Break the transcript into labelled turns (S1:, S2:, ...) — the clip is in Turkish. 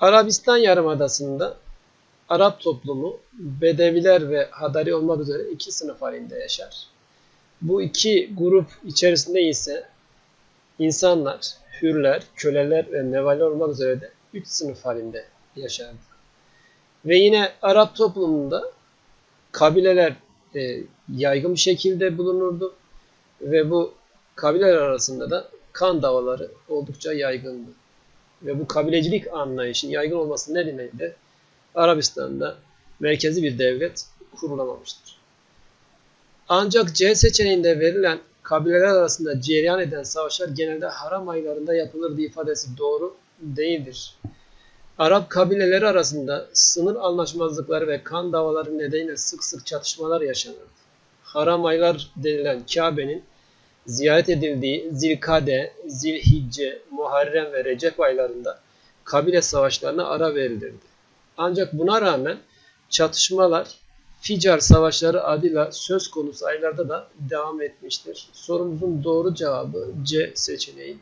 S1: Arabistan Yarımadası'nda Arap toplumu Bedeviler ve Hadari olmak üzere iki sınıf halinde yaşar. Bu iki grup içerisinde ise insanlar, hürler, köleler ve nevaller olmak üzere de üç sınıf halinde yaşardı. Ve yine Arap toplumunda kabileler e, yaygın bir şekilde bulunurdu ve bu kabileler arasında da kan davaları oldukça yaygındı. Ve bu kabilecilik anlayışın yaygın olması nedeniyle Arabistan'da merkezi bir devlet kurulamamıştır. Ancak C seçeneğinde verilen kabileler arasında cereyan eden savaşlar genelde haram aylarında yapılırdı ifadesi doğru değildir. Arap kabileleri arasında sınır anlaşmazlıkları ve kan davaları nedeniyle sık sık çatışmalar yaşanırdı. Haram aylar denilen Kabe'nin ziyaret edildiği Zilkade, Zilhicce, Muharrem ve Recep aylarında kabile savaşlarına ara verilirdi. Ancak buna rağmen çatışmalar Ficar savaşları adıyla söz konusu aylarda da devam etmiştir. Sorumuzun doğru cevabı C seçeneğidir.